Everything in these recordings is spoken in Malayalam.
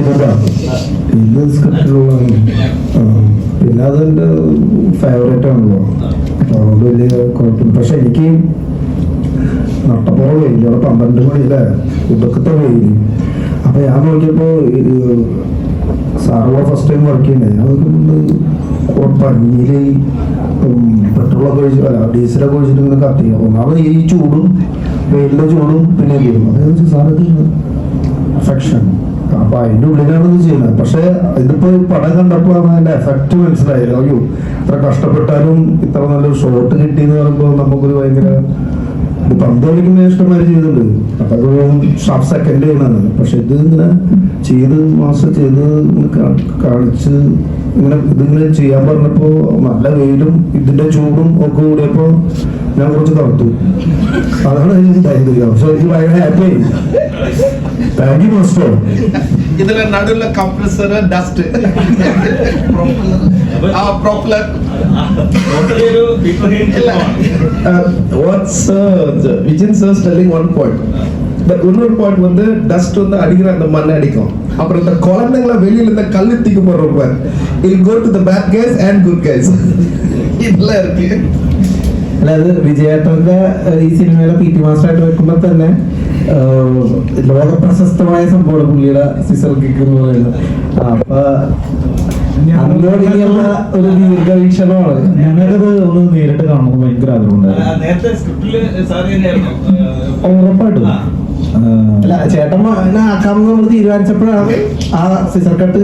ഇതാ. സ്ക്രിപ്റ്റിലുള്ള പിന്നെ അതെന്റെ ഫേവറേറ്റ് ആണല്ലോ അതുകൊണ്ട് വലിയ കുഴപ്പമില്ല പക്ഷെ എനിക്ക് നട്ടപ്പുറം വെയിൽ അവിടെ പന്ത്രണ്ട് മണിയില്ലേ ഉദക്കത്തെ വെയിൽ അപ്പൊ ഞാൻ നോക്കിയപ്പോ സാറുള്ള ഫസ്റ്റ് ടൈം വർക്ക് ചെയ്യണ്ടേ ഞാൻ നോക്കുമ്പോൾ പഞ്ഞിൽ പെട്രോളൊക്കെ ഒഴിച്ച് ഡീസലൊക്കെ ഒഴിച്ചിട്ട് ഇങ്ങനെ കത്തി ഒന്നാമത് ഈ ചൂടും വെയിലിന്റെ ചൂടും പിന്നെ ചെയ്യും അഫെക്ഷൻ അപ്പൊ അതിന്റെ ഉള്ളിലാണ് ഇത് ചെയ്യുന്നത്. പക്ഷെ ഇതിപ്പോ പടം കണ്ടപ്പോ അതിന്റെ എഫക്റ്റ് മനസ്സിലായി അയ്യോ ഇത്ര കഷ്ടപ്പെട്ടാലും ഇത്ര നല്ലൊരു ഷോട്ട് കിട്ടിയെന്ന് പറയുമ്പോ പറയുമ്പോൾ നമുക്കൊരു ഭയങ്കര ഇത് പന്ത് കളിക്കുന്ന ഇഷ്ടംമാര് ചെയ്തിട്ടുണ്ട് അതൊക്കെ ഷാർപ്പ് സെക്കൻഡ് ചെയ്യണതാണ്. പക്ഷെ ഇത് ഇങ്ങനെ ചെയ്ത് മാസം ചെയ്ത് കാണിച്ച് ഇങ്ങനെ ഇതിങ്ങനെ ചെയ്യാൻ പറഞ്ഞപ്പോ നല്ല വെയിലും ഇതിന്റെ ചൂടും ഒക്കെ കൂടിയപ്പോ ഞാൻ കുറച്ച് തണുത്തു. അതാണ് എനിക്ക് ഉണ്ടായത് പക്ഷെ എനിക്ക് ഭയങ്കര ഹാപ്പി താങ്ക് യു മോസ്റ്റോ இதுல நடுவுல கம்ப்ரஸர் டஸ்ட் இல்ல. What's Vijayan sir telling one point but இன்னொரு பாயிண்ட் வந்து டஸ்ட் வந்து அடிக்கிற அந்த மண்ணை அடிக்கும். அப்புறம் இந்த குழந்தைங்கள வெளியில இந்த கல்லு தூக்கி போடுறப்ப இல் go to the bad case and good case இதெல்லாம் இருக்கு. അതായത് വിജയേട്ടന്റെ ഈ സിനിമയിലെ പി ടി മാസ്റ്റർ ആയിട്ട് വെക്കുമ്പോ തന്നെ ലോക പ്രശസ്തമായ സംഭവമാണ് പുള്ളിയുടെ സിസർ കിക്ക് എന്ന് പറയുന്നത്. അപ്പൊ ഒരു ദീർഘവീക്ഷണമാണ്? ഞങ്ങൾക്കത് ഒന്ന് നേരിട്ട് കാണുമ്പോൾ ഭയങ്കര ആഗ്രഹമുണ്ടായിരുന്നു ഉറപ്പായിട്ടും. അല്ല ചേട്ടൻ ആക്കാമെന്ന് നമ്മൾ തീരുമാനിച്ചപ്പോഴാണ് ആ സിസർ കട്ട്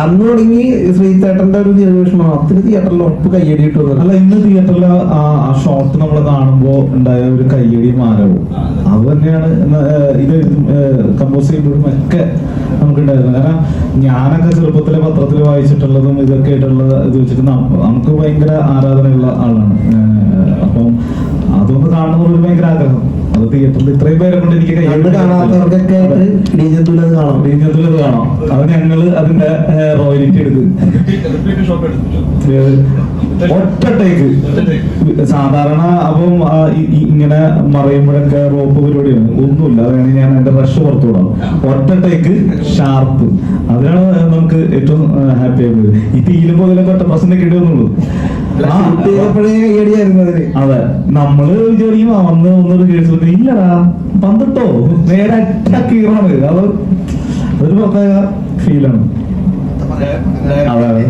അന്ന് തുടങ്ങി ശ്രീചേട്ടന്റെ ഒരു നിർവേഷണം അത്തിന് തിയേറ്ററിൽ ഉറപ്പ് കയ്യടിയിട്ട് വന്നത് അല്ല ഇന്ന് തിയേറ്ററിൽ ആ ഷോട്ട് നമ്മൾ കാണുമ്പോ ഉണ്ടായ ഒരു കയ്യടി മാനവും അത് തന്നെയാണ് ഇത് കമ്പോസ് ചെയ്യുമ്പോഴും ഒക്കെ നമുക്ക് ഉണ്ടായിരുന്നത് കാരണം ഞാനൊക്കെ ചെറുപ്പത്തിലെ പത്രത്തിൽ വായിച്ചിട്ടുള്ളതും ഇതൊക്കെ ആയിട്ടുള്ള ഇത് വെച്ചിട്ട് നമുക്ക് ഭയങ്കര ആരാധനയുള്ള ആളാണ്. തിയേറ്ററിൽ ഇത്രയും പേരെ കൊണ്ട് എനിക്ക് കാണാത്തവർക്കൊക്കെ കാണാം. കാണാം. അത് ഞങ്ങൾ അതിന്റെ റോയലിറ്റി എടുക്കും ഒറ്റ ടേക്ക് സാധാരണ അപ്പം ഈ- ഈ ഇങ്ങനെ മറയുമ്പോഴൊക്കെ റോപ്പ് പരിപാടിയാണ്. ഒന്നുമില്ല. അതാണ് ഞാൻ എന്റെ റഷ് പുറത്തു വിടാം ഒറ്റ ടേക്ക് ഷാർപ്പ് അതിനാണ് നമുക്ക് ഏറ്റവും ഹാപ്പി ആയത് ഈ തീയിലും പോകലൊക്കെ ഒറ്റ പ്രശ്നം അതിന്. അതെ. നമ്മൾ വിചാരിക്കും അവന്ന് ഒന്നൊരു കേസ് കേസിൽ ഇല്ലടാ പന്തിട്ടോ? നേരെ അറ്റാക്കീറാണ് അത് അതൊരു പ്രത്യേക ഫീലാണ് അതെ